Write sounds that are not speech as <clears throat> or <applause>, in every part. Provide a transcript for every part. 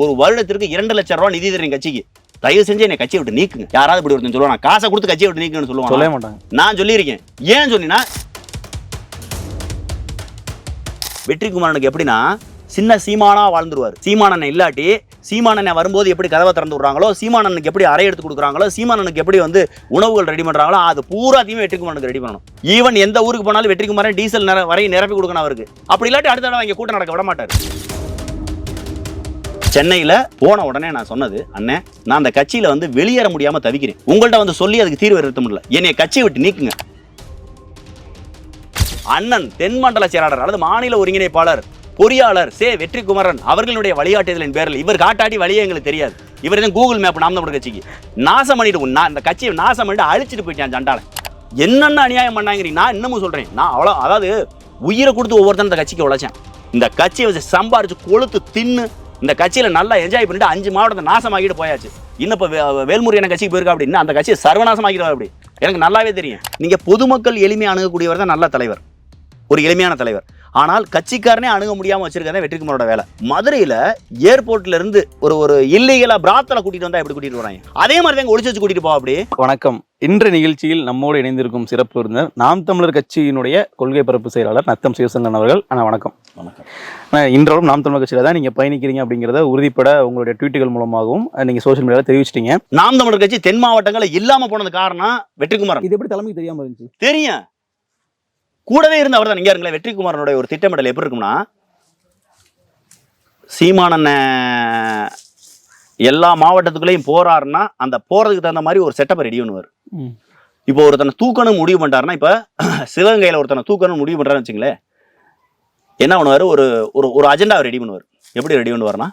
ஒரு வருடத்திற்கு இரண்டு லட்சம் ரூபாய் நிதி தரேன் கட்சிக்கு. தயவு செஞ்சு என்னை கட்சியை விட்டு நீக்குங்க. யாராவது இப்படி ஒருத்தன் சொல்லுவான்? காசை கொடுத்து கட்சியை விட்டு நீக்குன்னு சொல்லவே சொல்லுவாங்க மாட்டாங்க. நான் சொல்லியிருக்கேன். ஏன் சொன்னீங்கன்னா வெற்றிக்குமாரனுக்கு எப்படின்னா சின்ன சீமானா வாழ்ந்துருவார். சீமானன் இல்லாட்டி சீமானனை வரும்போது எப்படி கதவை திறந்து விடுறாங்களோ சீமானனுக்கு எப்படி அறை எடுத்து கொடுக்குறாங்களோ சீமானனுக்கு எப்படி வந்து உணவுகள் ரெடி பண்றாங்களோ அது பூராத்தையுமே வெற்றிக்குமாரனுக்கு ரெடி பண்ணணும். ஈவன் எந்த ஊருக்கு போனாலும் வெற்றிக்குமாரன் டீசல் நிற வரையை நிரப்பி கொடுக்கணும் அவருக்கு. அப்படி இல்லாட்டி அடுத்த தடவை இங்கே கூட்டம் நடக்க விட மாட்டார். சென்னையில் போன உடனே நான் சொன்னது அண்ணே நான் அந்த கட்சியில் வந்து வெளியேற முடியாமல் தவிக்கிறேன். உங்கள்கிட்ட வந்து சொல்லி அதுக்கு தீர்வு நிறுத்த முடியல. என்னை கட்சியை விட்டு நீக்குங்க. அண்ணன் தென்மண்டல செயலாளர் அல்லது மாநில ஒருங்கிணைப்பாளர் பொறியாளர் சே. வெற்றிக்குமரன் அவர்களுடைய வழிகாட்டுதலின் பேரில் இவர் காட்டாடி வழியே எங்களுக்கு தெரியாது. இவர் தான் கூகுள் மேப் நாம் தமிழ் கட்சிக்கு. நாசம் பண்ணிட்டு நான் இந்த கட்சியை நாசம் பண்ணிட்டு அழிச்சிட்டு போயிட்டேன் சண்டாளன் என்னென்ன அநியாயம் பண்ணாங்கிறீங்க? நான் இன்னமும் சொல்றேன். நான் அவ்வளோ அதாவது உயிரை கொடுத்து ஒவ்வொருத்தரும் இந்த கட்சிக்கு உழைச்சேன். இந்த கட்சியை வச்சு சம்பாரிச்சு கொளுத்து தின்னு இந்த கட்சியில் நல்லா என்ஜாய் பண்ணிட்டு அஞ்சு மாவட்டத்தை நாசமாக்கிட்டு போயாச்சு. இன்னும் இப்போ வே- வேல்முருகன் கட்சிக்கு போயிருக்கா அப்படின்னா அந்த கட்சியை சர்வநாசமாக்கிடுவா அப்படி. எனக்கு நல்லாவே தெரியும். நீங்கள் பொதுமக்கள் எளிமையாக அணுகக்கூடியவர் தான் நல்ல தலைவர். ஒரு எளிமையான தலைவர். ஆனால் கட்சிக்காரனே அணுக முடியாம வச்சிருக்கதே வெற்றிக்குமாரோட வேலை. மதுரையில ஏர்போர்ட்ல இருந்து ஒரு ஒரு இல்லீகலா பிராத்தல கூட்டிட்டு வந்தா எப்படி கூட்டிட்டு வராங்க அதே மாதிரி தான் ஒளிச்சு வச்சு கூட்டிட்டு போவா அப்படி. வணக்கம். இன்று நிகழ்ச்சியில் நம்மோடு இணைந்திருக்கும் சிறப்பு விருந்தினர் நாம் தமிழர் கட்சியினுடைய கொள்கை பரப்பு செயலாளர் நத்தம் சிவசங்கன் அவர்கள். அண்ணா வணக்கம். வணக்கம். அண்ணா, இன்றளவும் நாம் தமிழர் கட்சியில தான் நீங்க பயணிக்கிறீங்க அப்படிங்கிறத உறுதிப்பட உங்களுடைய ட்வீட்டுகள் மூலமாகவும் நீங்க சோஷியல் மீடியாவில் தெரிவிச்சிட்டீங்க. நாம் தமிழர் கட்சி தென் மாவட்டங்கள்ல இல்லாம போனது காரணம் வெற்றிக்குமாரன். இது எப்படி தலைமைக்கு தெரியாம இருந்துச்சு? தெரியும். கூடவே இருந்த அவர் தான் இங்க இருங்களேன் வெற்றிக்குமாரனுடைய ஒரு திட்டமிடல் எப்படி இருக்கும்னா சீமானண்ண எல்லா மாவட்டத்துக்குள்ளேயும் போறாருன்னா அந்த போறதுக்கு தகுந்த மாதிரி ஒரு செட்டப் ரெடி பண்ணுவார். இப்போ ஒருத்தனை தூக்கணும் முடிவு பண்ணிட்டாருன்னா இப்போ <clears throat> சிவகங்கையில் ஒருத்தனை தூக்கணும் முடிவு பண்ணுறாருன்னு வச்சுங்களேன் என்ன பண்ணுவார்? ஒரு ஒரு ஒரு அஜெண்டாவை ரெடி பண்ணுவார். எப்படி ரெடி பண்ணுவார்னா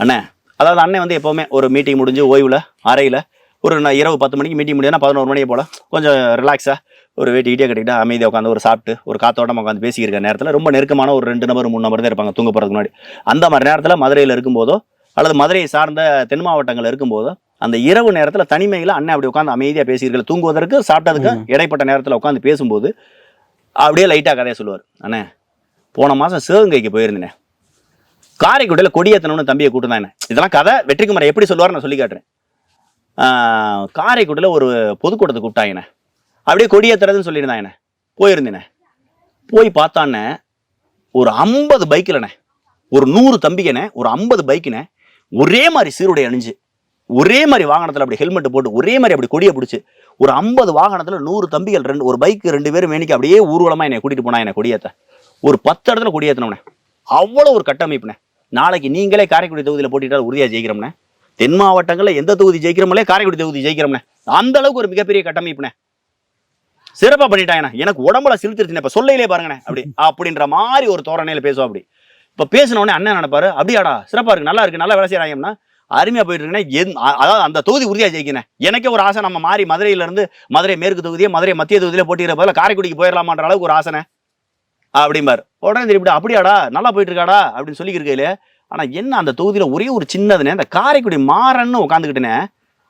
அண்ணே அதாவது அண்ணன் வந்து எப்போவுமே ஒரு மீட்டிங் முடிஞ்சு ஓய்வில் அறையில் ஒரு இரவு பத்து மணிக்கு மீட்டிங் முடியுதுன்னா பதினோரு மணிக்கு போல் கொஞ்சம் ரிலாக்ஸாக ஒரு வேட்டி இடியாக கட்டிக்கிட்டு அமைதியாக உட்காந்து ஒரு சாப்பிட்டு ஒரு காத்தோட்டமாக உட்காந்து பேசிக்கிற நேரத்தில் ரொம்ப நெருக்கமான ஒரு ரெண்டு நபர் மூணு நபர் தான் இருப்பாங்க தூங்க போகிறதுக்கு முன்னாடி. அந்த மாதிரி நேரத்தில் மதுரையில் இருக்கும்போதோ அல்லது மதுரையை சார்ந்த தென் மாவட்டங்கள் இருக்கும்போதோ அந்த இரவு நேரத்தில் தனிமையில் அண்ணன் அப்படி உட்காந்து அமைதியாக பேசியிருக்கல தூங்குவதற்கு சாப்பிட்டதுக்கு இடைப்பட்ட நேரத்தில் உட்காந்து பேசும்போது அப்படியே லைட்டாக கதையை சொல்லுவார். அண்ணே போன மாதம் சிவகங்கைக்கு போயிருந்தேனே. காரைக்குடியில் கொடியேற்றணும்னு தம்பியை கூட்டு என்ன இதெல்லாம் கதை வெற்றிக்குமரை எப்படி சொல்லுவார் நான் சொல்லி காட்டுறேன். காரைக்குடியில் ஒரு பொதுக்கூட்டத்தை கூப்பிட்டாங்கண்ணே. அப்படியே கொடியேற்றுறதுன்னு சொல்லியிருந்தாங்கண்ணே போயிருந்தேனே. போய் பார்த்தானே ஒரு ஐம்பது பைக்கில்ண்ணே ஒரு நூறு தம்பிக்கண்ணே ஒரு ஐம்பது பைக்குண்ணே ஒரே மாதிரி சீருடை அணிஞ்சு ஒரே மாதிரி வாகனத்தில் அப்படி ஹெல்மெட் போட்டு ஒரே மாதிரி அப்படி கொடியை பிடிச்சி ஒரு ஐம்பது வாகனத்தில் நூறு தம்பிகள் ரெண்டு ஒரு பைக்கு ரெண்டு பேரும் மேனிக்கு அப்படியே ஊர்வலமாக என்னை கூட்டிகிட்டு போனா என்னை கொடியேற்ற ஒரு பத்து இடத்துல கொடியேற்றினோண்ணே அவ்வளோ ஒரு கட்டமைப்புண்ணே நாளைக்கு நீங்களே காரைக்குடி தொகுதியில் போட்டிட்டால் உறுதியாக ஜெயிக்கிறோம்ண்ணே தென் மாவட்டங்களில் எந்த தொகுதி ஜெயிக்கிறோமலே காரைக்குடி தொகுதி ஜெயிக்கிறோம்ண்ணே அந்த அளவுக்கு ஒரு மிகப்பெரிய கட்டமைப்புண்ணே சிறப்பா பண்ணிட்டாங்கண்ணே. எனக்கு உடம்புல சிலுத்துருச்சுண்ணே இப்போ சொல்லையிலே பாருங்கண்ணே அப்படி அப்படின்ற மாதிரி ஒரு தோரணையில பேசுவோம் அப்படி. இப்போ பேசினோடனே அண்ணன் நினைப்பாரு அப்படியாடா சிறப்பா இருக்கு நல்லா இருக்கு நல்லா வேலை செய்யறாங்கன்னா அருமையா போயிட்டு இருக்குண்ணே அதாவது அந்த தொகுதி உறுதியா ஜெயிக்கணும் எனக்கே ஒரு ஆசை நம்ம மாறி மதுரையில இருந்து மதுரை மேற்கு தொகுதியே மதுரை மத்திய தொகுதியில போட்டிக்கிற பதில காரைக்குடிக்கு போயிடலாமான்ற அளவுக்கு ஒரு ஆசைனே அப்படிம்பார். உடனே திருப்பி அப்படியாடா நல்லா போயிட்டு இருக்காடா அப்படின்னு சொல்லிக்கிருக்கையில ஆனா என்ன அந்த தொகுதியில ஒரே ஒரு சின்னதுனே அந்த காரைக்குடி மாறன்னு உட்காந்துக்கிட்டுனே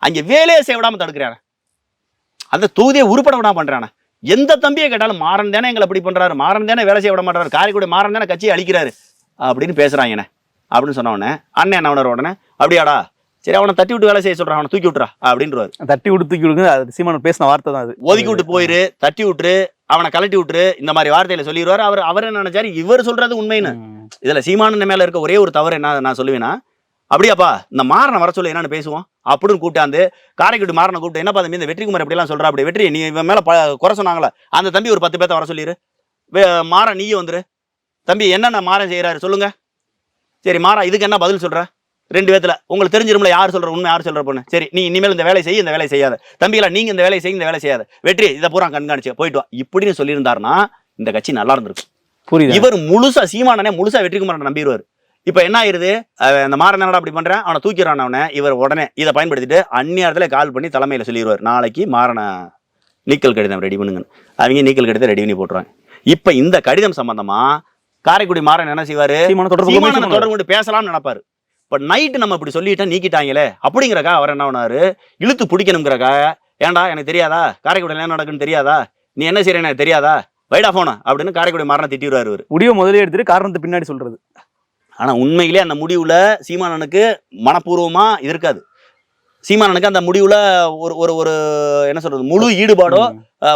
அங்க வேலையை செய்ய விடாம தடுக்கிறானே அந்த தொகுதியை உருப்பட விடாம பண்றானே? எந்த தம்பியை கேட்டாலும் மாறன் தானே எங்களை இப்படி பண்றாரு மாறன் தானே வேலை செய்ய விட மாட்டாரு காரைக்குடி மாறன் தானே கட்சியை அழிக்கிறாரு அப்படின்னு பேசுறாங்கண்ணே அப்படின்னு சொன்ன உடனே அண்ணன் என்ன உடனே அப்படியாடா சரி அவனை தட்டி விட்டு வேலை செய்ய சொல்றான் அவனை தூக்கி விட்டுறா அப்படின்றவாரு தட்டி விட்டு தூக்கி விடுங்க அது சீமான் பேசின வார்த்தை தான் அது. ஒதுக்கி விட்டு போயிரு தட்டி விட்டுரு அவனை கலட்டி விட்டுரு இந்த மாதிரி வார்த்தையில சொல்லிடுவாரு. அவர் அவர் என்ன நினைச்சாரு? இவர் சொல்றது உண்மைன்னு. இதுல சீமானன் மேல இருக்க ஒரே ஒரு தவறு என்ன நான் சொல்லுவேன்னா அப்படியாப்பா இந்த மாறனை வர சொல்லி என்னன்னு பேசுவோம். அப்படின்னு கூட்டாந்து காரைக்குடி மாறனை கூப்பிட்டு என்னப்பா தம்பி இந்த வெற்றிக்குமார் எப்படிலாம் சொல்றா அப்படி வெற்றி நீ இவன் மேல குறை சொன்னாங்களா? அந்த தம்பி ஒரு பத்து பேர்த்த வர சொல்லிரு. வே- மாறன் நீயும் வந்துரு. தம்பி என்னென்ன மாறன் செய்யறாரு சொல்லுங்க. சரி மாறா இதுக்கு என்ன பதில் சொல்ற? ரெண்டு பேத்துல. உங்களுக்கு தெரிஞ்சிரும்ல யார் சொல்ற உண்மை யார் சொல்ற பொண்ணு? சரி நீ இனிமேல் இந்த வேலையை செய்ய இந்த வேலையை செய்யாத. தம்பிகளா நீங்க இந்த வேலையை செய்ய இந்த வேலையை செய்யாத. வெற்றி இதை பூரா கண்காணிச்சு போயிட்டு வா. இப்படின்னு சொல்லியிருந்தாருன்னா இந்த கட்சி நல்லா இருந்திருக்கும். புரியுது. இவர் முழுசா சீமானனே முழுசா வெற்றிக்குமாரனை நம்பிடுவார் இப்போ என்ன ஆயிருது? அவன் இந்த மாறன் என்னடா அப்படி பண்றேன்? அவனை தூக்கிறான் அவனை. இவர் உடனே இதை பயன்படுத்திட்டு அந்நியாரத்துல கால் பண்ணி தலைமையில சொல்லிடுவார் நாளைக்கு மாறனை நீக்கல் கடிதம் ரெடி பண்ணுங்க அவங்க நீக்கல் கடிதம் ரெடி பண்ணி போட்டுருவாங்க. இப்போ இந்த கடிதம் சம்பந்தமா காரைக்குடி மாறன் என்ன செய்வாரு? தொடர்பு கொண்டு பேசலாம்னு நினைப்பாரு. இப்போ நைட்டு நம்ம இப்படி சொல்லிட்டா நீக்கிட்டாங்களே அப்படிங்கிறக்கா அவர் என்ன பண்ணாரு? இழுத்து பிடிக்கணுங்கிறக்கா ஏன்டா எனக்கு தெரியாதா? காரைக்குடியில் என்ன நடக்குன்னு தெரியாதா? நீ என்ன செய்யறேன்னு எனக்கு தெரியாதா? வைடா போன அப்படின்னு காரைக்குடி மாறனை திட்டிடுவாரு இவரு. முடிவை முதலே எடுத்துட்டு காரணத்தை பின்னாடி சொல்றது. ஆனா உண்மையிலே அந்த முடிவுல சீமானனுக்கு மனப்பூர்வமா இது இருக்காது. சீமானனுக்கு அந்த முடிவுல ஒரு ஒரு ஒரு என்ன சொல்றது முழு ஈடுபாடோ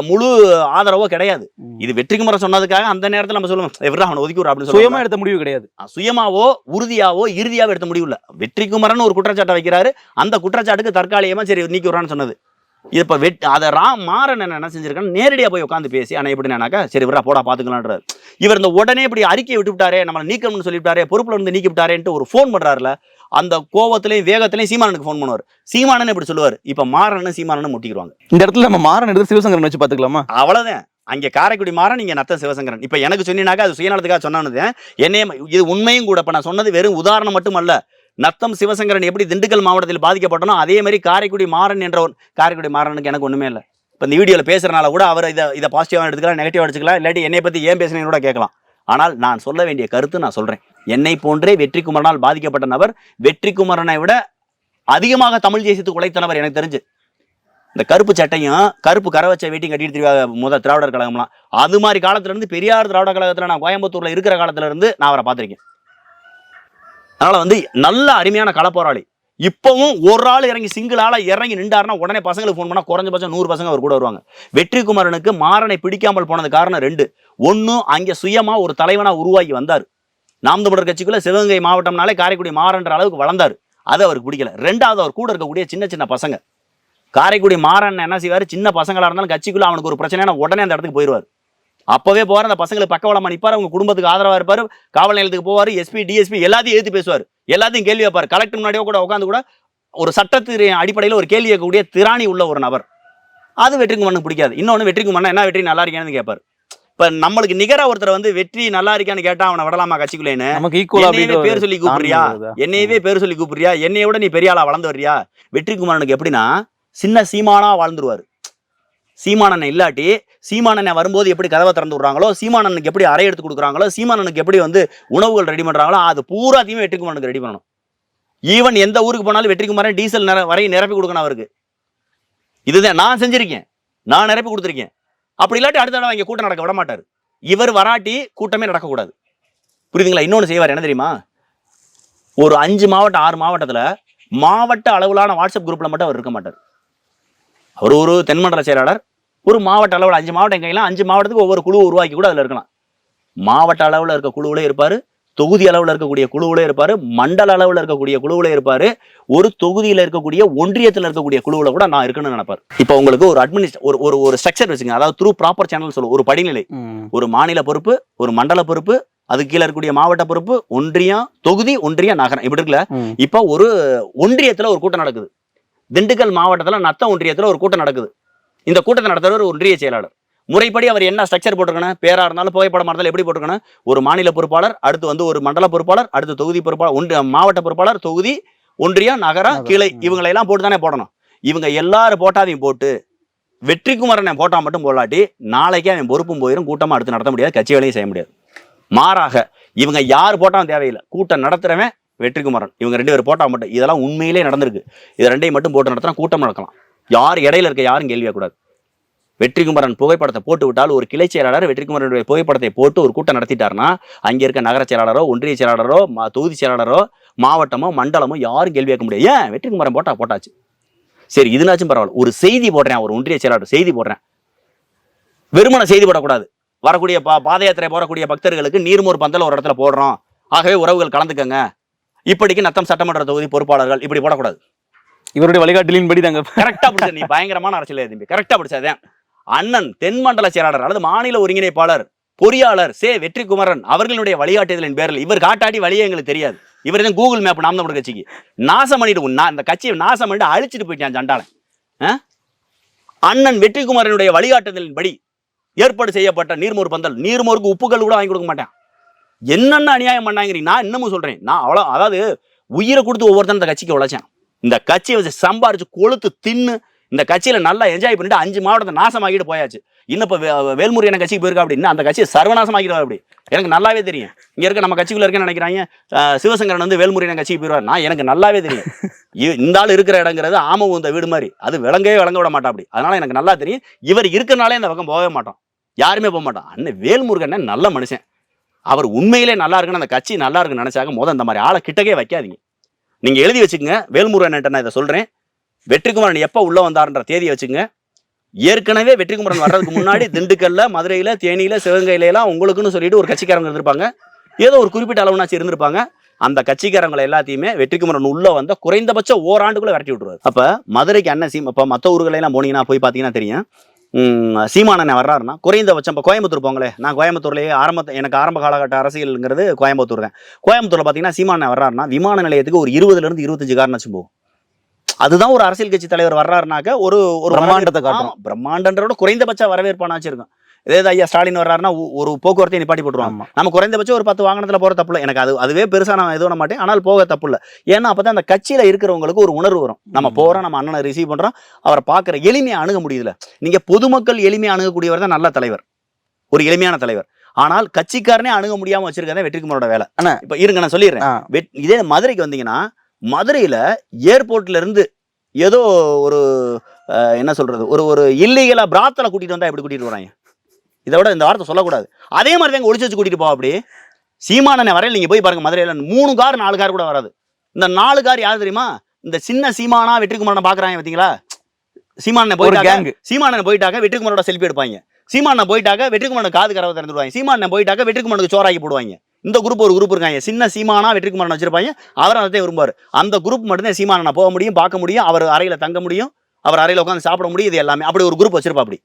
முழு ஆதரவோ கிடையாது. இது வெற்றிக்குமரன் சொன்னதுக்காக அந்த நேரத்துல நம்ம சொல்லுவோம் எவ்வளவு அவனை ஒதுக்கி விடு அப்படின்னு சுயமா எடுத்த முடிவு கிடையாது. சுயமாவோ உறுதியாவோ இறுதியாவோ எடுத்த முடிவு இல்ல. வெற்றிக்குமரன் ஒரு குற்றச்சாட்டை வைக்கிறாரு. அந்த குற்றச்சாட்டுக்கு தற்காலிகமா சரி நீக்கி விடுறான்னு சொன்னது. இது இப்ப வெட் அதை ராம் மாறன் என்ன என்ன செஞ்சிருக்கான்னு நேரடியா போய் உட்காந்து பேசி ஆனா எப்படி நானாக்கா சரி விட்றா போடா பாத்துக்கலான்றாரு இவர் இந்த உடனே இப்படி அறிக்கை விட்டு விட்டாரே நம்மளை நீக்கணும்னு சொல்லிவிட்டாரே பொறுப்புல இருந்து நீக்கி விட்டாரேன்ட்டு ஒரு ஃபோன் பண்றாருல அந்த கோவத்திலையும் வேகத்திலையும் சீமானனுக்கு ஃபோன் பண்ணுவார். சீமானன் இப்படி சொல்லுவார். இப்ப மாறன்னு சீமானன்னு முட்டிக்கிடுவாங்க. இந்த இடத்துல நம்ம மாறன் எடுத்து சிவசங்கரன் வச்சு பாத்துக்கலாமா? அவ்வளவுதான். அங்க காரைக்குடி மாறன் நீங்க நத்த சிவசங்கரன். இப்ப எனக்கு சொன்னீனாக்கா அது சுயநலத்துக்காக சொன்னானது. என்னைய இது உண்மையும் கூட. இப்ப நான் சொன்னது வெறும் உதாரணம் மட்டுமல்ல. நத்தம் சிவசங்கரன் எப்படி திண்டுக்கல் மாவட்டத்தில் பாதிக்கப்பட்டனோ அதே மாதிரி காரைக்குடி மாறன் என்ற ஒரு காரைக்குடி மாறனுக்கு எனக்கு ஒண்ணுமே இல்லை. இப்போ இந்த வீடியோவில் பேசுறனால கூட அவர் இதை இதை பாசிட்டிவாக எடுத்துக்கலாம் நெகட்டிவாக எடுத்துக்கலாம் இல்லாட்டி என்னை பற்றி ஏன் பேசுனீங்கன்னு கூட கேட்கலாம். ஆனால் நான் சொல்ல வேண்டிய கருத்து நான் சொல்றேன். என்னை போன்றே வெற்றிக்குமரனால் பாதிக்கப்பட்ட நபர் வெற்றிக்குமரனை விட அதிகமாக தமிழ் தேசியத்துக்கு உழைத்தனவர் எனக்கு தெரிஞ்சு. இந்த கருப்பு சட்டையும் கருப்பு கரவச்சை வச்ச கட்டிட்டு திரிவாங்க முதல் திராவிடர் கழகம்லாம். அது மாதிரி காலத்துல இருந்து பெரியார் திராவிட கழகத்துல நான் கோயம்புத்தூர்ல இருக்கிற காலத்துல இருந்து நான் அவரை பார்த்துருக்கேன். அதனால வந்து நல்ல அருமையான களப்போராளி. இப்பவும் ஒரு ஆள் இறங்கி சிங்கிள் ஆளா இறங்கி நின்றாருன்னா உடனே பசங்களுக்கு ஃபோன் பண்ணா குறைஞ்சபட்சம் நூறு பசங்க அவர் கூட வருவாங்க. வெற்றிக்குமரனுக்கு மாறனை பிடிக்காமல் போனது காரணம் ரெண்டு. ஒன்னு அங்கே சுயமா ஒரு தலைவனா உருவாகி வந்தார். நாம் தமிழர் கட்சிக்குள்ள சிவகங்கை மாவட்டம்னாலே காரைக்குடி மாறன்ற அளவுக்கு வளர்ந்தார். அது அவருக்கு பிடிக்கல. ரெண்டாவது அவர் கூட இருக்கக்கூடிய சின்ன சின்ன பசங்க. காரைக்குடி மாறன் என்ன செய்வார்? சின்ன பசங்களாக இருந்தாலும் கட்சிக்குள்ள அவனுக்கு ஒரு பிரச்சனைனா உடனே அந்த இடத்துக்கு போயிடுவார் அப்பவே போற அந்த பசங்களுக்கு பக்கவளமா நிப்பாரு அவங்க குடும்பத்துக்கு ஆதரவா இருப்பாரு காவல் நிலையத்துக்கு போவாரு எஸ்பி டிஎஸ்பி எல்லாத்தையும் ஏத்து பேசுவார். எல்லாத்தையும் கேள்வி வைப்பார் கலெக்டர் முன்னாடியோ கூட உட்காந்து கூட ஒரு சட்டத்தின் அடிப்படையில் ஒரு கேள்வி கேட்கக்கூடிய திராணி உள்ள ஒரு நபர். அது வெற்றிக்குமரனுக்கு பிடிக்காது. இன்னொன்னு வெற்றிக்குமரன் என்ன வெற்றி? நல்லா இருக்கியான்னு கேட்பார். இப்ப நம்மளுக்கு நிகரா ஒருத்தர் வந்து வெற்றி நல்லா இருக்கான்னு கேட்டா அவனை விடலாமா கட்சிக்குள்ளேன்னு? நமக்கு ஈக்குவலா என்னையவே பேர் சொல்லி கூப்பிடுறியா? என்னையவே பேர் சொல்லி கூப்பிடுறியா? என்னைய விட நீ பெரிய ஆளா வளர்ந்து வர்றியா? வெற்றிக்குமரனுக்கு எப்படின்னா சின்ன சீமானா வாழ்ந்துருவாரு. சீமானன் இல்லாட்டி சீமானனை வரும்போது எப்படி கதவை திறந்து விடுறாங்களோ சீமானனுக்கு எப்படி அறை எடுத்து கொடுக்குறாங்களோ சீமானனுக்கு எப்படி வந்து உணவுகள் ரெடி பண்ணுறாங்களோ அது பூராத்தையுமே வெற்றிக்குமாரனுக்கு ரெடி பண்ணணும். ஈவன் எந்த ஊருக்கு போனாலும் வெற்றிக்குமாரன் டீசல் நிற வரையும் நிரப்பி கொடுக்கணும் அவருக்கு. இதுதான் நான் செஞ்சிருக்கேன். நான் நிரப்பி கொடுத்துருக்கேன். அப்படி இல்லாட்டி அடுத்த தடவை இங்கே கூட்டம் நடக்க விட மாட்டார் இவர் வராட்டி கூட்டமே நடக்கக்கூடாது. புரியுதுங்களா? இன்னொன்று செய்வார் என்ன தெரியுமா? ஒரு அஞ்சு மாவட்டம் ஆறு மாவட்டத்தில் மாவட்ட அளவிலான வாட்ஸ்அப் குரூப்பில் மட்டும் அவர் இருக்க மாட்டார். அவர் ஒரு தென்மண்டல செயலாளர் ஒரு மாவட்ட அளவில் அஞ்சு மாவட்டம் கையில் அஞ்சு மாவட்டத்துக்கு ஒவ்வொரு குழு உருவாக்கி கூட அதில் இருக்கலாம். மாவட்ட அளவில் இருக்க குழுவிலே இருப்பார் தொகுதி அளவில் இருக்கக்கூடிய குழுவிலே இருப்பார் மண்டல அளவில் இருக்கக்கூடிய குழுவிலே இருப்பார் ஒரு தொகுதியில் இருக்கக்கூடிய ஒன்றியத்தில் இருக்கக்கூடிய குழுவில் கூட நான் இருக்கணும்னு நினைப்பார். இப்போ உங்களுக்கு ஒரு அட்மினிஸ்ட் ஒரு ஒரு ஒரு ஸ்ட்ரக்சர் வச்சுங்க அதாவது த்ரூ ப்ராப்பர் சேனல் சொல்லுவோம். ஒரு படிநிலை. ஒரு மாநில பொறுப்பு ஒரு மண்டல பொறுப்பு அதுக்கு கீழே இருக்கக்கூடிய மாவட்ட பொறுப்பு ஒன்றியம் தொகுதி ஒன்றியம் நகரம். இப்படி இருக்குல்ல? இப்போ ஒரு ஒன்றியத்துல ஒரு கூட்டம் நடக்குது. திண்டுக்கல் மாவட்டத்துல நத்த ஒன்றியத்துல ஒரு கூட்டம் நடக்குது. இந்த கூட்டத்தை நடத்துறவர் ஒரு ஒன்றிய செயலாளர். முறைப்படி அவர் என்ன ஸ்ட்ரக்சர் போட்டிருக்கணும்? பேரா இருந்தாலும் புகைப்படமா இருந்தாலும் எப்படி போட்டிருக்கணும்? ஒரு மாநில பொறுப்பாளர் அடுத்து வந்து ஒரு மண்டல பொறுப்பாளர் அடுத்து தொகுதி பொறுப்பாளர் ஒன்றிய மாவட்ட பொறுப்பாளர் தொகுதி ஒன்றியம் நகரம் கிளை ம். இவங்களை எல்லாம் போட்டு தானே போடணும். இவங்க எல்லாரும் போட்டாதையும் போட்டு வெற்றிக்குமரனை போட்டா மட்டும் போடாட்டி நாளைக்கே அவன் பொறுப்பும் போயிடும் கூட்டமா அடுத்து நடத்த முடியாது கட்சி வேலையும் செய்ய முடியாது. மாறாக இவங்க யார் போட்டாலும் தேவையில்லை. கூட்டம் நடத்துறவன் வெற்றிக்குமரன் இவங்க ரெண்டு பேர் போட்டால் மட்டும் இதெல்லாம் உண்மையிலே நடந்திருக்கு. இது ரெண்டையும் மட்டும் போட்டு நடத்தினா கூட்டம் நடக்கலாம். யார் இடையில இருக்க யாரும் கேள்வியா கூடாது வெற்றிக்குமரன் புகைப்படத்தை போட்டு விட்டால் ஒரு கிளை செயலாளர் வெற்றிக்குமரனுடைய புகைப்படத்தை போட்டு ஒரு கூட்டம் நடத்திட்டாருன்னா அங்கே இருக்க நகர செயலாளரோ ஒன்றிய செயலாளரோ மா- தொகுதி செயலாளரோ மாவட்டமோ மண்டலமோ யாரும் கேள்வி கேட்க முடியாது. ஏன்? வெற்றிக்குமரன் போட்டா போட்டாச்சு. சரி இதுனாச்சும் பரவாயில்ல. ஒரு செய்தி போடுறேன் ஒரு ஒன்றிய செயலாளர் செய்தி போடுறேன். வெறுமன செய்தி போடக்கூடாது. வரக்கூடிய பா பாத யாத்திரை போறக்கூடிய பக்தர்களுக்கு நீர்மோர் பந்தல் ஒரு இடத்துல போடுறோம். ஆகவே உறவுகள் கலந்துக்கங்க. இப்படிக்கு நத்தம் சட்டமன்ற தொகுதி பொறுப்பாளர்கள் இப்படி போடக்கூடாது. இவருடைய வழிகாட்டலின் படி தாங்க கரெக்டா பிடிச்ச நீ பயங்கரமான அரசியல் தம்பி. கரெக்டா பிடிச்சதேன் அண்ணன் தென்மண்டல செயலாளர் அல்லது மாநில ஒருங்கிணைப்பாளர் பொறியாளர் சே. வெற்றிக்குமரன் அவர்களுடைய வழிகாட்டுதலின் பேரில் இவர் காட்டாடி வழியே எங்களுக்கு தெரியாது. இவர் தான் கூகுள் மேப் நாம் தமிழ் கட்சிக்கு. நாசம் பண்ணிட்டு நான் இந்த கட்சியை நாசம் பண்ணிட்டு அழிச்சிட்டு போயிட்டான் சண்டாளன்? அண்ணன் வெற்றிக்குமரனுடைய வழிகாட்டுதலின் படி ஏற்பாடு செய்யப்பட்ட நீர்மோர் பந்தல் நீர்மோருக்கு உப்புகள் கூட வாங்கி கொடுக்க மாட்டேன். என்னென்ன அநியாயம் பண்ணாங்கிறீங்க நான் இன்னமும் சொல்றேன். நான் அவ்வளோ அதாவது உயிரை கொடுத்து ஒவ்வொருத்தரும் இந்த கட்சிக்கு உழைச்சேன். இந்த கட்சியை வச்சு சம்பாரிச்சு கொளுத்து தின்னு இந்த கட்சியில நல்லா என்ஜாய் பண்ணிட்டு அஞ்சு மாவட்டத்தை நாசமாகிட்டு போயாச்சு. இன்னும் இப்போ வே- வேல்முருகன் கட்சிக்கு போயிருக்கா அப்படின்னா அந்த கட்சியை சர்வநாசமாக்கிடுவா அப்படி. எனக்கு நல்லாவே தெரியும். இங்கே இருக்க நம்ம கட்சிக்குள்ள இருக்கேன்னு நினைக்கிறாங்க சிவசங்கரன் வந்து வேல்முருகன் கட்சிக்கு போயிருவார். நான் எனக்கு நல்லாவே தெரியும். இ- இந்த ஆள் இருக்கிற இடங்கிறது ஆம இந்த வீடு மாதிரி. அது விளங்கவே விளங்க விட மாட்டா அப்படி. அதனால எனக்கு நல்லா தெரியும். இவர் இருக்கிறனாலே இந்த பக்கம் போகவே மாட்டோம் யாருமே போக மாட்டோம் அண்ணன் வேல்முருகன் நல்ல மனுஷன். அவர் உண்மையிலே நல்லா இருக்குன்னு அந்த கட்சி நல்லா இருக்குன்னு நினைச்சாங்க முத அந்த மாதிரி ஆளை கிட்டக்கே வைக்காதீங்க. நீங்க எழுதி வச்சுக்கோங்க. வேல்முருகன் நான் இதை சொல்றேன். வெற்றிக்குமரன் எப்ப உள்ள வந்தாருன்ற தேதியை வச்சுக்கோங்க. ஏற்கனவே வெற்றிக்குமரன் வர்றதுக்கு முன்னாடி திண்டுக்கல்ல மதுரையில தேனியில சிவகங்கையில எல்லாம் உங்களுக்குன்னு சொல்லிட்டு ஒரு கட்சிக்காரங்க இருந்திருப்பாங்க. ஏதோ ஒரு குறிப்பிட்ட அளவுனாச்சும் இருந்திருப்பாங்க. அந்த கட்சிக்காரங்களை எல்லாத்தையுமே வெற்றிக்குமரன் உள்ள வந்த குறைந்தபட்சம் ஓராண்டுக்குள்ள விரட்டி விட்டுருவாரு. அப்ப மதுரைக்கு அண்ணன் சீம் அப்ப மத்த ஊர்களெல்லாம் போனீங்கன்னா போய் பாத்தீங்கன்னா தெரியும். உம், சீமானண்ணன் வர்றாருன்னா குறைந்தபட்சம் இப்போ கோயம்புத்தூர் போங்களே நான் கோயம்புத்தூர்லேயே ஆரம்ப எனக்கு ஆரம்ப காலகட்ட அரசியல்ங்கிறது கோயம்புத்தூர் தான். கோயம்புத்தூர்ல பார்த்தீங்கன்னா சீமானண்ணன் வர்றாருன்னா விமான நிலையத்துக்கு ஒரு இருபதுல இருந்து இருபத்தஞ்சு காரணம் போகும் அதுதான் ஒரு அரசியல் கட்சி தலைவர் வர்றாருனாக்க ஒரு ஒரு பிரம்மாண்டத்தை காட்டும். பிரம்மாண்டன்றோட குறைந்தபட்ச வரவேற்பானாச்சும் இருக்கும். இதே ஐயா ஸ்டாலின் வர்றாருன்னா ஒரு போக்குவரத்தை நிப்பாட்டி போட்டுருவாங்க. நம்ம குறைந்தபட்சம் ஒரு பத்து வாகனத்துல போற தப்பு இல்லை. எனக்கு அது அதுவே பெருசா நான் எதுவும் பண்ண மாட்டேன். ஆனால் போக தப்பு இல்லை. ஏன்னா அப்பதான் அந்த கட்சியில இருக்கிறவங்களுக்கு ஒரு உணர்வு வரும். நம்ம ம். போறோம் நம்ம அண்ணனை ரிசீவ் பண்றோம். அவரை பார்க்குற எளிமையா அணுக முடியுதுல நீங்க பொதுமக்கள் எளிமையா அணுகக்கூடியவர் தான் நல்ல தலைவர். ஒரு எளிமையான தலைவர். ஆனால் கட்சிக்காரனே அணுக முடியாம வச்சிருக்கதே வெற்றிக்குமாரோட வேலை. அண்ணா. இப்ப இருங்க நான் சொல்லிடுறேன். இதே மதுரைக்கு வந்தீங்கன்னா மதுரையில ஏர்போர்ட்ல இருந்து ஏதோ ஒரு என்ன சொல்றது? ஒரு ஒரு இல்லீகலா பிராத்தல கூட்டிட்டு வந்தா எப்படி கூட்டிட்டு வராங்க இதை விட இந்த வார்த்தை சொல்லக்கூடாது. அதே மாதிரி தான் ஒளிச்சு வச்சு கூட்டிட்டு போவா அப்படி. சீமானனை வரையில் நீங்க போய் பாருங்க மதுரையில மூணு கார் நாலு கார் கூட வராது. இந்த நாலு கார் யார் தெரியுமா? இந்த சின்ன சீமானா வெற்றிக்குமாரனை பாக்குறாங்க பாத்தீங்களா சீமானனை போயிட்டாங்க சீமானனை போயிட்டாக்க வெற்றிக்குமாரோட செல்ஃபி எடுப்பாங்க. சீமானனை போயிட்டாக்க வெற்றிக்குமாரன் காது கரவை திறந்துடுவாங்க சீமானனை போயிட்டாக்க வெற்றிக்குமாரனுக்கு சோறாக்கி போடுவாங்க. இந்த குரூப் ஒரு குரூப் இருக்காங்க. சின்ன சீமானா வெற்றிக்குமாரன் வச்சிருப்பாங்க. அவர் அதை விரும்புவார். அந்த குரூப் மட்டும்தான் சீமானனை போக முடியும் பார்க்க முடியும் அவர் அறையில தங்க முடியும் அவர் அறையில உட்காந்து சாப்பிட முடியும் இது எல்லாமே. அப்படி ஒரு குரூப் வச்சிருப்பா அப்படி.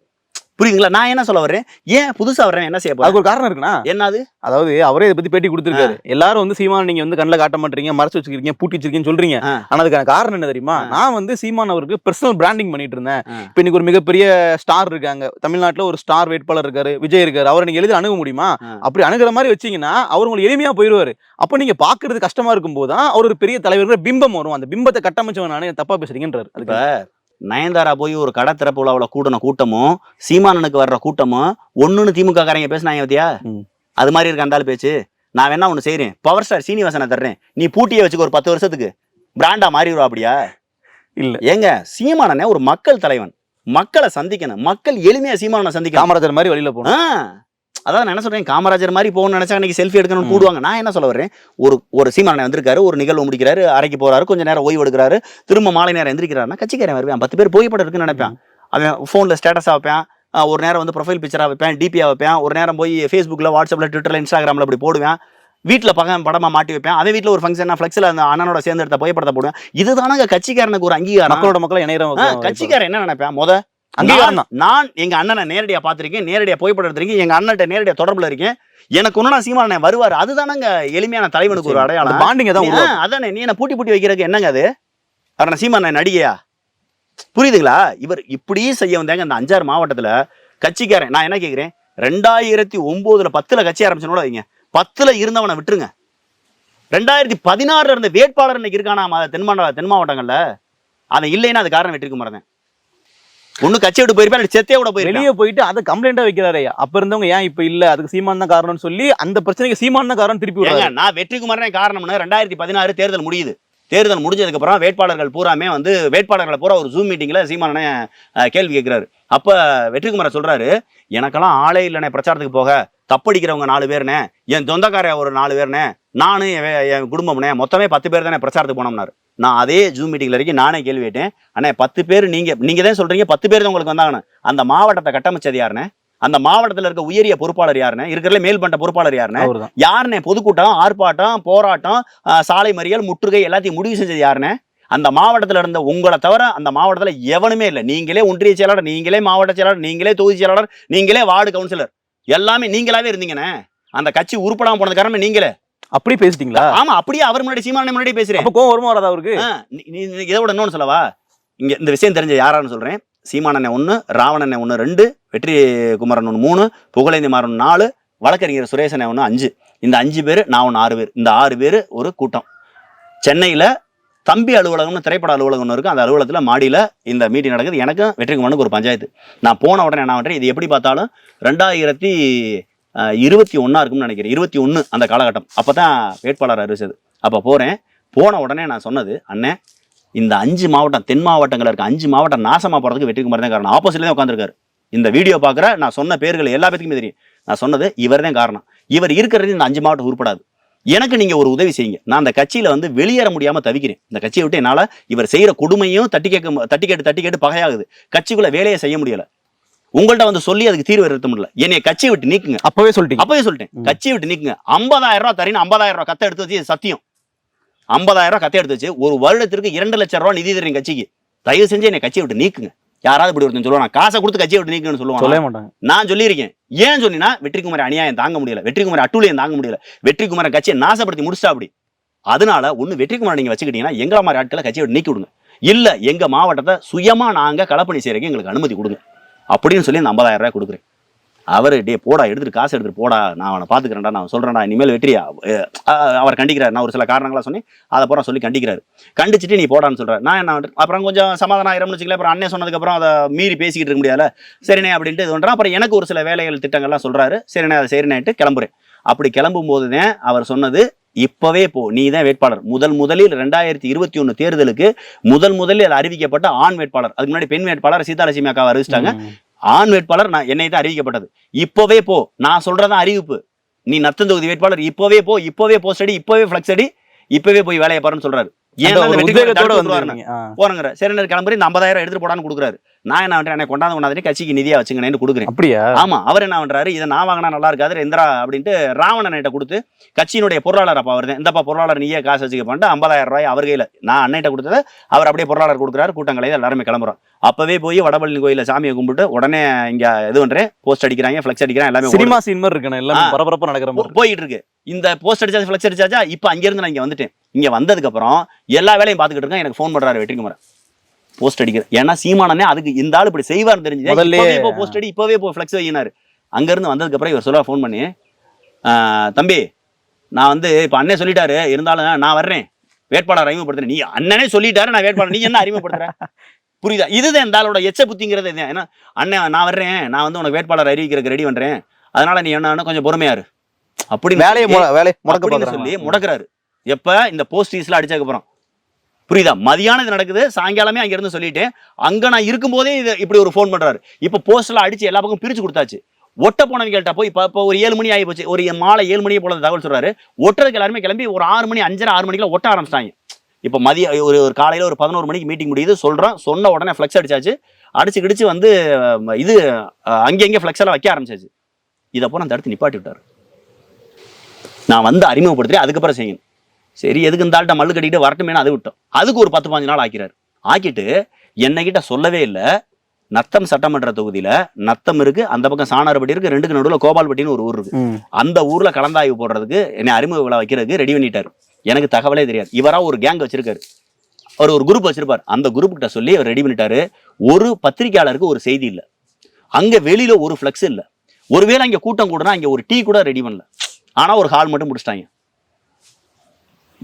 புரியுதுங்களா? நான் என்ன சொல்ல வர்றேன்? ஏன் புதுசா வர்றேன்? என்ன செய்ய அதுக்கு ஒரு காரணம் இருக்குண்ணா. என்னது? அதாவது அவரே இதை பத்தி பேட்டி கொடுத்திருக்காரு. எல்லாரும் வந்து சீமான் நீங்க வந்து கண்ணில் காட்ட மாட்டீங்க மறைச்சு வச்சிருக்கீங்க பூட்டி வச்சிருக்கீங்கன்னு சொல்றீங்க. ஆனா அதுக்கான காரணம் என்ன தெரியுமா. நான் வந்து சீமான் அவருக்கு பர்சனல் பிராண்டிங் பண்ணிட்டு இருந்தேன். இப்ப இன்னைக்கு ஒரு மிகப்பெரிய ஸ்டார் இருக்காங்க. தமிழ்நாட்டுல ஒரு ஸ்டார் வேட்பாளர் இருக்காரு விஜய் இருக்காரு. அவரை நீங்க எளிதில் அணுக முடியுமா. அப்படி அணுகிற மாதிரி வச்சீங்கன்னா அவர் உங்களுக்கு எளிமையா போயிருவாரு. அப்ப நீங்க பாக்குறது கஷ்டமா இருக்கும் போதுதான் அவர் ஒரு பெரிய தலைவர் பிம்பம் வரும். அந்த பிம்பத்தை கட்டமைச்சவன் நானே தப்பா பேசுறீங்கன்றாரு. அதுக்கு நயன்தாரா போய் ஒரு கடை திறப்பு விழாவில் கூட்டின கூட்டமும் சீமானனுக்கு வர்ற கூட்டமும் ஒண்ணுன்னு திமுக காரங்க பேசினாங்க பத்தியா. அது மாதிரி இருக்கு அந்த ஆளு பேச்சு. நான் வேணா ஒண்ணு செய்றேன். பவர் ஸ்டார் சீனிவாசனை தர்றேன். நீ பூட்டியே வச்சுக்க ஒரு பத்து வருஷத்துக்கு. பிராண்டா மாறிடுவா அப்படியா? இல்ல. ஏங்க சீமானனே ஒரு மக்கள் தலைவன். மக்களை சந்திக்கணும். மக்கள் எளிமையா சீமானனை சந்திக்கணும். காமராஜர் மாதிரி வழியில போகணும். அதான் நான் என்ன சொல்றேன் காமராஜர் மாதிரி போகணும்னு நினைச்சா அன்னைக்கு செல்ஃபி எடுக்கணும்னு ம். கூடுவாங்க நான் என்ன சொல்ல வர்றேன் ஒரு ஒரு சீமானனை வந்திருக்காரு ஒரு நிகழ்வு முடிக்கிறாரு அறைக்கு போறாரு கொஞ்ச நேரம் ஓய்வு எடுக்கிறாரு திரும்ப மாலை நேரம் எந்திரிக்கிறாருன்னா கட்சிக்காரன் வருவேன். பத்து பேர் புகைப்படம் இருக்குன்னு நினைப்பேன். அவன் ஃபோனில் ஸ்டேட்டஸாக வைப்பேன். ஒரு நேரம் வந்து ப்ரொஃபைல் பிக்சராக வைப்பேன் டிபியாக வைப்பேன். ஒரு நேரம் போய் ஃபேஸ்புக்கில் வாட்ஸ்அப்பில் ட்விட்டரில் இன்ஸ்டாகிராமில் அப்படி போடுவேன். வீட்டில் பக்கம் படமாக மாட்டி வைப்பேன். அவன் வீட்டில் ஒரு ஃபங்க்ஷன் ஃப்ளெக்ஸில் அந்த அண்ணனோட சேர்ந்து எடுத்த புகைப்படத்தை போடுவேன். இதுதானங்க கட்சிக்காரனுக்கு ஒரு அங்கீகாரம். மக்களோட மக்கள் இணையற ஆ, கட்சிக்காரன் என்ன நினைப்பேன்? முத அங்கீகாரம் தான் நான் எங்க அண்ணனை நேரடியா பார்த்திருக்கேன் நேரடியா புகைப்படம் எடுத்திருக்கேன். எங்க அண்ணன்ட்ட நேரடியா தொடர்புல இருக்கேன். எனக்கு ஒண்ணு சீமானே வருவார். அதுதானங்க எளிமையான தலைவனுக்கு ஒரு அடையாளம். பாண்டிங்க தான் அதானே நீ என்ன பூட்டி பூட்டி வைக்கிறதுக்கு என்னங்க அது? அரண சீமான நடிகையா? புரியுதுங்களா? இவர் இப்படி செய்ய வந்தாங்க அந்த அஞ்சாறு மாவட்டத்துல. கட்சிக்காரன் நான் என்ன கேக்குறேன்? ரெண்டாயிரத்தி ஒன்பதுல பத்துல கட்சி ஆரம்பிச்சனோட வைங்க. பத்துல இருந்தவனை விட்டுருங்க. ரெண்டாயிரத்தி பதினாறுல இருந்த வேட்பாளர் இன்னைக்கு இருக்கானா தென் மாவட்ட தென் மாவட்டங்கள்ல? அவன் இல்லைன்னா அது காரணம் வெற்றிக்கு மறந்தேன். ஒண்ணு கட்சி விட்டு போயிருப்பேன் செத்தே விட போயிருப்பேன். வெளியே போயிட்டு அதை கம்ப்ளைண்டா வைக்கிறாரு அப்ப இருந்தவங்க ஏன் இப்ப இல்ல? அதுக்கு சீமான் தான் காரணம்னு சொல்லி அந்த பிரச்சனைக்கு சீமான் தான் காரணம் திருப்பி விடுறாரு. நான் வெற்றிக்குமாரனே காரணம்னு ரெண்டாயிரத்தி பதினாறு தேர்தல் முடியுது. தேர்தல் முடிஞ்சதுக்கு அப்புறம் வேட்பாளர்கள் பூராமே வந்து வேட்பாளர்களை பூரா ஒரு ஜூம் மீட்டிங்ல சீமானே அஹ், கேள்வி கேட்கிறாரு. அப்ப வெற்றிக்குமார சொல்றாரு எனக்கெல்லாம் ஆளே இல்லைனே பிரச்சாரத்துக்கு போக. தப்படிக்கிறவங்க நாலு பேர்னே என் சொந்தக்கார ஒரு நாலு பேர்னே நானு என் வே- என் குடும்பம்னே மொத்தமே பத்து பேர் தானே பிரச்சாரத்துக்கு போனோம்னாரு. நான் அதே ஜூம் மீட்டிங்ல வரைக்கும் நானே கேள்வி கேட்டேன். அண்ணே பத்து பேர் நீங்க நீங்க தான் சொல்றீங்க பத்து பேர் தான் உங்களுக்கு வந்தாங்கன்னு அந்த மாவட்டத்தை கட்டமைச்சது யாருன்னு அந்த மாவட்டத்துல இருக்க உயரிய பொறுப்பாளர் யாருன்னு இருக்கிறதுல மேல் பண்ட பொறுப்பாளர் யாருன்னு அவர்தான். யாருனே பொதுக்கூட்டம் ஆர்ப்பாட்டம் போராட்டம் சாலை மறியல் முற்றுகை எல்லாத்தையும் முடிவு செஞ்சது யாருனே அந்த மாவட்டத்துல இருந்த உங்களை தவிர அந்த மாவட்டத்துல எவனுமே இல்லை. நீங்களே ஒன்றிய செயலாளர் நீங்களே மாவட்ட செயலாளர் நீங்களே தொகுதி செயலாளர் நீங்களே வார்டு கவுன்சிலர். எல்லாமே நீங்களாவே இருந்தீங்கண்ணே. அந்த கட்சி உருப்படாம போனது காரணமே நீங்களே. அப்படி பேசிட்டீங்களா? ஆமா அப்படியே அவர் முன்னாடி சீமான முன்னாடி பேசுறேன். அப்ப கோவம் வருமா வராதா அவருக்கு இதை விட இன்னொன்னு சொல்லவா? இங்க இந்த விஷயம் தெரிஞ்ச யாரான்னு சொல்றேன். சீமானண்ணே ஒண்ணு ராவணண்ணே ஒண்ணு ரெண்டு வெற்றி குமரன் ஒண்ணு மூணு புகழேந்தி மாறன் நாலு வழக்கறிஞர் சுரேசனே ஒண்ணு அஞ்சு. இந்த அஞ்சு பேர் நான் ஒன்று ஆறு பேர். இந்த ஆறு பேர் ஒரு கூட்டம். சென்னையில தம்பி அலுவலகம்னு திரைப்பட அலுவலகம் ஒன்று இருக்கு. அந்த அலுவலகத்துல மாடியில இந்த மீட்டிங் நடக்குது. எனக்கும் வெற்றிக்குமரனுக்கு ஒரு பஞ்சாயத்து. நான் போன உடனே என்ன பண்றேன்? இது எப்படி பார்த்தாலும் ரெண்டாயிரத்தி இருபத்தி ஒன்றா இருக்கும்னு நினைக்கிறேன். இருபத்தி ஒன்று அந்த காலகட்டம். அப்பதான் வேட்பாளர் அறிவிச்சது அப்போ போறேன். போன உடனே நான் சொன்னது அண்ணே இந்த அஞ்சு மாவட்டம் தென் மாவட்டங்களில் இருக்க அஞ்சு மாவட்டம் நாசமா போறதுக்கு வெற்றிக்குமார் தான் காரணம். ஆப்போசிட்லேயே உட்காந்துருக்காரு இந்த வீடியோ பார்க்குற நான் சொன்ன பேர்கள் எல்லா பேத்துக்குமே தெரியும். நான் சொன்னது இவர் தான் காரணம். இவர் இருக்கிறது இந்த அஞ்சு மாவட்டம் உருப்படாது. எனக்கு நீங்க ஒரு உதவி செய்யுங்க. நான் அந்த கட்சியில் வந்து வெளியேற முடியாம தவிக்கிறேன். இந்த கட்சியை விட்டு என்னால் இவர் செய்கிற கொடுமையும் தட்டி கேட்க தட்டி கேட்டு தட்டி கேட்டு பகையாகுது. கட்சிக்குள்ளே வேலையை செய்ய முடியல. உங்கள்ட்ட வந்து சொல்லி அதுக்கு தீர்வு எடுத்த முடியல. என்னைய கட்சியை விட்டு நீக்குங்க. அப்பவே சொல்லிட்டீங்க. அப்பவே சொல்லிட்டேன். கட்சியை விட்டு நீக்குங்க. ஐம்பதாயிரம் ரூபாய் தரீன்னு ஐம்பதாயிரம் ரூபாய் கத்தை எடுத்து வச்சு சத்தியம். ஐம்பதாயிரம் ரூபாய் கத்தை எடுத்து வச்சு ஒரு வருடத்திற்கு இரண்டு லட்சம் ரூபாய் நிதி தரீங்க கட்சிக்கு. தயவு செஞ்சு என்னை கட்சியை விட்டு நீக்குங்க. யாராவது இப்படி ஒருத்தன் சொல்லுவான் காசை கொடுத்து கட்சியை விட்டு நீக்குன்னு சொல்லுவாங்க சொல்லவே மாட்டாங்க. நான் சொல்லியிருக்கேன். ஏன் சொன்னீங்கன்னா வெற்றிக்குமார் அநியாயம் தாங்க முடியல. வெற்றிக்குமார் அட்டூழியம் தாங்க முடியல. வெற்றிக்குமார் கட்சியை நாசப்படுத்தி முடிச்சிட்டா அப்படி. அதனால ஒண்ணு வெற்றிக்குமார் நீங்க வச்சுக்கிட்டீங்கன்னா எங்கள மாதிரி ஆட்களை கட்சியை விட்டு நீக்கி விடுங்க. இல்ல எங்க மாவட்டத்தை சுயமா நாங்க களப்பணி செய்யறதுக்கு எங்களுக்கு அனுமதி கொடுங்க. அப்படின்னு சொல்லி அந்த ஐம்பதாயிரம் ரூபாய் கொடுக்குறேன். அவர் டே போடா எடுத்துட்டு காசு எடுத்துட்டு போடா. நான் அவனை பார்த்துக்கிறேன்டா நான் சொல்கிறேன்டா இனிமேல் வெற்றியா? அவர் கண்டிக்கிறார். நான் ஒரு சில காரணங்களாக சொன்னேன். அதை அப்புறம் சொல்லி கண்டிக்கிறார். கண்டிச்சுட்டு நீ போடான்னு சொல்கிறேன் நான் என்ன அப்புறம் கொஞ்சம் சமாதானம் ஆயிரம்னு வச்சுக்கல அப்புறம் அண்ணே சொன்னதுக்கப்புறம் அதை மீறி பேசிக்கிட்டு இருக்க முடியாதுல சரிண்ணே அப்படின்ட்டு இது பண்ணுறேன் அப்புறம் எனக்கு ஒரு சில வேலைகள் திட்டங்கள்லாம் சொல்கிறாரு சரிண்ணே அதை சரிண்ணேட்டு கிளம்புறேன். அப்படி கிளம்பும் போது தான் அவர் சொன்னது இப்பவே போ நீ தான் வேட்பாளர். முதல் முதலில் ரெண்டாயிரத்தி இருபத்தி ஒன்று தேர்தலுக்கு முதல் முதலில் அறிவிக்கப்பட்ட ஆண் வேட்பாளர். அதுக்கு முன்னாடி பெண் வேட்பாளர் சீதாலட்சுமி அக்காவை அறிவிச்சிட்டாங்க. ஆண் வேட்பாளர் நான் என்னை தான் அறிவிக்கப்பட்டது. இப்பவே போ நான் சொல்றதான் அறிவிப்பு. நீ நத்தம் தொகுதி வேட்பாளர் இப்பவே போ இப்பவே போஸ்ட் அடி இப்பவே ஃபிளக்ஸ் அடி இப்பவே போய் வேலையை பாருன்னு சொல்றாரு. ஏன்னா. போறேங்கிற சரி கிளம்புறி இந்த ஐம்பதாயிரம் எடுத்துட்டு போடான்னு கொடுக்குறாரு. நான் என்ன எனக்கு கொண்டாந்து கொண்டாந்து கட்சிக்கு நிதியா வச்சுங்கன்னு கொடுக்குறேன். அப்படியா? ஆமா அவர் என்ன பண்றாரு? இதை நான் வாங்கினா நல்லா இருக்காது இந்திரா அப்படின்ட்டு ராவணன்கிட்ட கொடுத்து கட்சியினுடைய பொருளாளர் அப்பா வருது இந்தப்பா பொருளாளர் நீயே காசு வச்சுக்க பண்ணிட்டு ஐம்பதாயிரம் ரூபாய் அவர் கையில நான் அன்னைட்ட கொடுத்ததை அவர் அப்படியே பொருளாளர் கொடுக்குறாரு கூட்டங்களை எல்லாருமே கிளம்புறோம். அப்பவே போய் வடபழனி கோயில சாமியை கும்பிட்டு உடனே இங்க இது பண்றேன் போஸ்ட் அடிக்கிறாங்க ஃபிளக்ஸ் அடிக்கிறாங்க எல்லாமே. சினிமா சீன் மாதிரி இருக்கணும் எல்லாமே ஆ. பரபரப்பா நடக்கிற மாதிரி போயிட்டு இருக்கு. இந்த போஸ்ட் அடிச்சாச்சு ஃபிளக்ஸ் அடிச்சாச்சா இப்போ அங்கிருந்து நான் இங்க வந்துட்டேன். இங்க வந்ததுக்கு அப்புறம் எல்லா வேலையும் பார்த்துக்கிட்டு இருக்கேன் எனக்கு ஃபோன் பண்றாரு வெற்றிக்குமார். போஸ்ட் அடிக்கிற ஏன்னா சீமானனே அதுக்கு இந்த ஆள் இப்படி செய்வார்னு தெரிஞ்சு இப்பவே இப்போ போஸ்ட் அடி இப்பவே இப்போ ஃபிளக்ஸ் வையினாரு. அங்க இருந்து வந்ததுக்கு அப்புறம் இவர் சொல்ல ஃபோன் பண்ணி. "ஆ, தம்பி நான் வந்து இப்போ அண்ணே சொல்லிட்டாரு. இருந்தாலும் நான் வர்றேன். வேட்பாளர் அறிமுகப்படுத்துறேன். நீ அண்ணனே சொல்லிட்டாரு நான் வேட்பாளர். நீ என்ன அறிமுகப்படுத்துற? <laughs> புரியுதா? இதுதான் இந்த ஆளோட எச்ச புத்திங்கிறது இதுதான். ஏன்னா அண்ணன் நான் வர்றேன். நான் வந்து உனக்கு வேட்பாளர் அறிவிக்கிறதுக்கு ரெடி பண்றேன். அதனால நீ என்ன கொஞ்சம் பொறுமையா இரு. அப்படின்னு வேலையை வேலையை சொல்லி முடக்குறாரு. எப்ப? இந்த போஸ்டீஸ்ல அடிச்சதுக்கு அப்புறம். புரியுதா? மதியானம் இது நடக்குது சாயங்காலமே அங்க இருந்து சொல்லிட்டேன் அங்கே நான் இருக்கும்போதே இது இப்படி ஒரு ஃபோன் பண்ணுறாரு இப்போ போஸ்ட்ல அடித்து எல்லா பக்கம் பிரித்து கொடுத்தாச்சு. ஒட்ட போனவங்கள்ட்ட போய் இப்போ இப்போ ஒரு ஏழு மணி ஆகி போச்சு. ஒரு மாலை ஏழு மணியை போல தகவல் சொல்கிறாரு ஒட்டுறதுக்கு எல்லாருமே கிளம்பி ஒரு ஆறு மணி அஞ்சரை ஆறு மணிக்கெல்லாம் ஒட்ட ஆரம்பிச்சிட்டாங்க. இப்போ மதிய ஒரு ஒரு காலையில் ஒரு பதினோரு மணிக்கு மீட்டிங் முடியுது. சொல்கிறோம் சொன்ன உடனே ஃபிளக்ஸ் அடிச்சாச்சு. அடிச்சு கிடிச்சு வந்து இது அங்கங்கே அங்கங்க எல்லாம் வைக்க ஆரம்பிச்சாச்சு. இதை அந்த தடுத்து நிப்பாட்டி விட்டாரு. நான் வந்து அறிமுகப்படுத்துகிறேன் அதுக்கப்புறம் செய்யணும். சரி எதுக்கு இந்த ஆள்கிட்ட மல்லு கட்டிட்டு வரட்டுமேனு அது விட்டோம். அதுக்கு ஒரு பத்து பாஞ்சு நாள் ஆக்கிறாரு. ஆக்கிட்டு என்னகிட்ட சொல்லவே இல்லை. நத்தம் சட்டமன்ற தொகுதியில நத்தம் இருக்கு அந்த பக்கம் சாணார்பட்டி இருக்கு ரெண்டுக்கு நடுவில் கோபால்பட்டின்னு ஒரு ஊர் இருக்கு. அந்த ஊர்ல கலந்தாய்வு போடுறதுக்கு என்னை அறிமுக விழா வைக்கிறதுக்கு ரெடி பண்ணிட்டாரு. எனக்கு தகவலே தெரியாது. இவரா ஒரு கேங் வச்சிருக்காரு. அவர் ஒரு குரூப் வச்சிருப்பார். அந்த குரூப் கிட்ட சொல்லி அவர் ரெடி பண்ணிட்டாரு. ஒரு பத்திரிக்கையாளருக்கு ஒரு செய்தி இல்ல. அங்க வெளியில ஒரு ஃபிளக்ஸ் இல்ல. ஒருவேளை அங்க கூட்டம் கூடனா அங்க ஒரு டீ கூட ரெடி பண்ணல. ஆனா ஒரு ஹால் மட்டும் முடிச்சிட்டாங்க.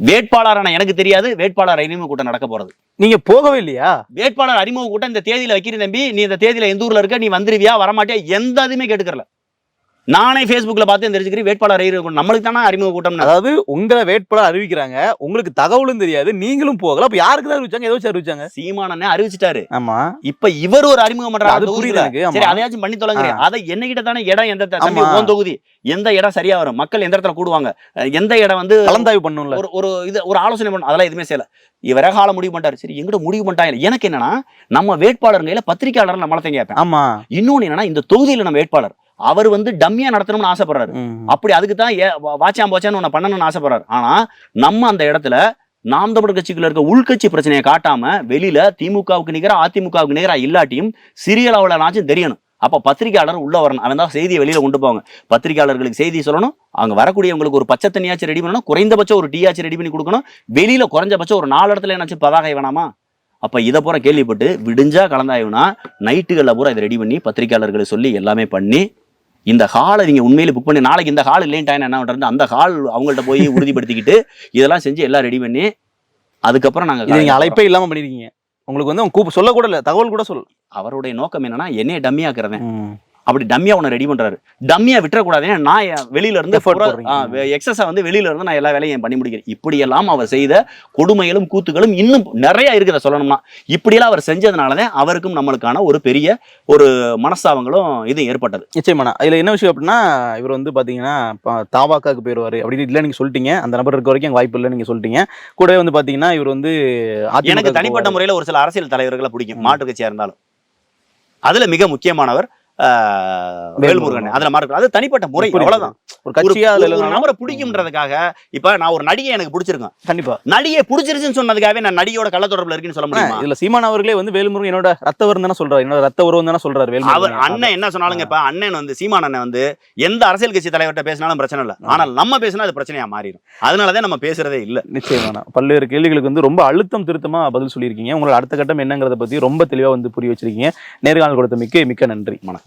வேட்பாளரான எனக்கு தெரியாது. வேட்பாளர் அறிமுக கூட்டம் நடக்க போறது. நீங்க போகவே இல்லையா? வேட்பாளர் அறிமுக கூட்டம் இந்த தேதியில வைக்கிறேன் தம்பி. நீ இந்த தேதியில எந்த ஊர்ல இருக்க? நீ வந்துருவியா? வரமாட்டியா? எந்த இதுவுமே கேட்டுக்கறல. நானே Facebookல பார்த்து தெரிஞ்சுக்கிறேன் வேட்பாளர் அறிமுக கூட்டம் நம்மளுக்கு தானே அறிமுக கூட்டம் அதாவது உங்களை வேட்பாளர் அறிவிக்கிறாங்க. உங்களுக்கு தகவலும் தெரியாது. நீங்களும் போகல. அப்ப யாருக்கு தான் அறிவிச்சாங்க? ஏதோ வச்சு அறிவிச்சாங்க. சீமானனே அறிவிச்சிட்டாரு. ஆமா. இப்ப இவர் ஒரு அறிமுகம் பண்றாரு. அது ஆமா. சரி அதையாச்சும் பண்ணி தொலைங்கிறேன் அதை என்னகிட்ட தானே இடம் எந்த. உன் தொகுதி எந்த இடம் சரியா வரும்? மக்கள் எந்த இடத்துல கூடுவாங்க? எந்த இடம் வந்து கலந்தாய்வு பண்ணும்ல. ஒரு ஒரு இது ஒரு ஆலோசனை பண்ணணும் அதெல்லாம் எதுவுமே செய்யல. இவரே கால முடிவு பண்ணிட்டாரு. சரி எங்கிட்ட முடிவு பண்ணிட்டாங்க எனக்கு என்னன்னா நம்ம வேட்பாளர் கையில பத்திரிக்கையாளர் நம்மளத்தையும் கேட்பேன் ஆமா. இன்னொன்னு என்னன்னா இந்த தொகுதியில நம்ம வேட்பாளர். அவர் வந்து டம்மியா நடத்தணும்னு ஆசைப்படுறாரு. அப்படி அதுக்கு தான் வாச்சாம் போச்சான்னு ஒன்று பண்ணணும்னு ஆசைப்படுறாரு. ஆனா நம்ம அந்த இடத்துல நாம் தமிழர் கட்சிக்குள்ள இருக்க உள்கட்சி பிரச்சனையை காட்டாம வெளியில திமுகவுக்கு நிகரா அதிமுகவுக்கு நிகரா இல்லாட்டியும் சிறிய அளவுலனாச்சும் தெரியணும். அப்ப பத்திரிகையாளர் உள்ள வரணும். அவன் தான் செய்தியை வெளியில கொண்டு போவாங்க. பத்திரிகையாளர்களுக்கு செய்தி சொல்லணும். அங்க வரக்கூடியவங்களுக்கு ஒரு பச்சை தண்ணியாச்சும் ரெடி பண்ணணும். குறைந்தபட்சம் ஒரு டீயாச்சும் ரெடி பண்ணி கொடுக்கணும். வெளியில குறைஞ்சபட்சம் ஒரு நாலு இடத்துல என்னாச்சும் பதாகை வேணாமா? அப்ப இதை பூரா கேள்விப்பட்டு விடிஞ்சா கலந்தாயுனா நைட்டுகளில் பூரா இதை ரெடி பண்ணி பத்திரிகையாளர்களை சொல்லி எல்லாமே பண்ணி இந்த ஹாலை நீங்க உண்மையிலே புக் பண்ணி நாளைக்கு இந்த ஹால் இல்லைன்ட்டாங்க என்ன பண்றது அந்த ஹால் அவங்கள்ட்ட போய் உறுதிப்படுத்திக்கிட்டு இதெல்லாம் செஞ்சு எல்லாம் ரெடி பண்ணி அதுக்கப்புறம் நாங்க இது நீங்க காலையில அழைப்பே இல்லாம பண்ணிருக்கீங்க. உங்களுக்கு வந்து அவங்க கூப்ப சொல்ல கூட இல்ல தகவல் கூட சொல்ல அவருடைய நோக்கம் என்னன்னா என்னைய டம்மியாக்குறதேன் அப்படி டம்மியா உன்னை ரெடி பண்றாரு. டம்மியா விட்டுறக்கூடாது. நான் வெளியில இருந்து. எக்ஸஸா வந்து வெளியில இருந்து நான் எல்லா வேலையும் பண்ணி முடிக்கிறேன் இப்படியெல்லாம் அவர் செய்த கொடுமைகளும் கூத்துகளும் இன்னும் நிறைய இருக்குத சொல்லணும்னா இப்படியெல்லாம் அவர் செஞ்சதுனாலதான் அவருக்கும் நம்மளுக்கான ஒரு பெரிய ஒரு மனஸ்தாபங்களும் இது ஏற்பட்டது. நிச்சயமாண்ணா. இதுல என்ன விஷயம் அப்படின்னா இவர் வந்து பாத்தீங்கன்னா தாவாக்காக்கு போயிருவாரு அப்படின்னு இல்லை நீங்க சொல்லிட்டீங்க. அந்த நபர் இருக்க வரைக்கும் வாய்ப்பு இல்லை நீங்க சொல்லிட்டீங்க. கூடவே வந்து பாத்தீங்கன்னா இவர் வந்து எனக்கு க்கு தனிப்பட்ட. முறையில ஒரு சில அரசியல் தலைவர்களை பிடிக்கும். ம். மாற்று கட்சியா இருந்தாலும். அதுல மிக முக்கியமானவர் வேல்முருகன். அதுல அது தனிப்பட்ட முறை. புரியுது. அவ்வளவுதான். ஒரு ஒரு கட்சியா அதுல ஒரு இல்லைனாலும் நபரை பிடிக்கும்ன்றதுக்காக இப்ப நான் ஒரு நடிகை எனக்கு பிடிச்சிருக்கேன் கண்டிப்பா. நடிகை பிடிச்சிருச்சுன்னு சொன்னதுக்காகவே நான் நடிகையோட கள்ள தொடர்புல இருக்குன்னு சொல்ல முடியுமா? இதுல சீமான் அவர்களே வந்து வேலுமுருகன் என்னோட ரத்த வரும் தானே சொல்றாரு. என்னோட ரத்த உறவு தானே சொல்றாரு அவர் அண்ணன் என்ன சொன்னாலுங்க இப்ப அண்ணன் வந்து சீமான் அண்ணன் வந்து எந்த அரசியல் கட்சி தலைவர்கிட்ட பேசினாலும் பிரச்சனை இல்ல. ஆனால் நம்ம பேசினா அது பிரச்சனையா மாறிடும் அதனாலதான் நம்ம பேசுறதே இல்ல. நிச்சயமான. பல்வேறு கேள்விகளுக்கு வந்து ரொம்ப அழுத்தம் திருத்தமா பதில் சொல்லியிருக்கீங்க. உங்களோட அடுத்த கட்டம் என்னங்கிறத பத்தி ரொம்ப தெளிவா வந்து புரிய வச்சிருக்கீங்க. நேர்காணல் கொடுத்த மிக்க மிக்க நன்றி. மன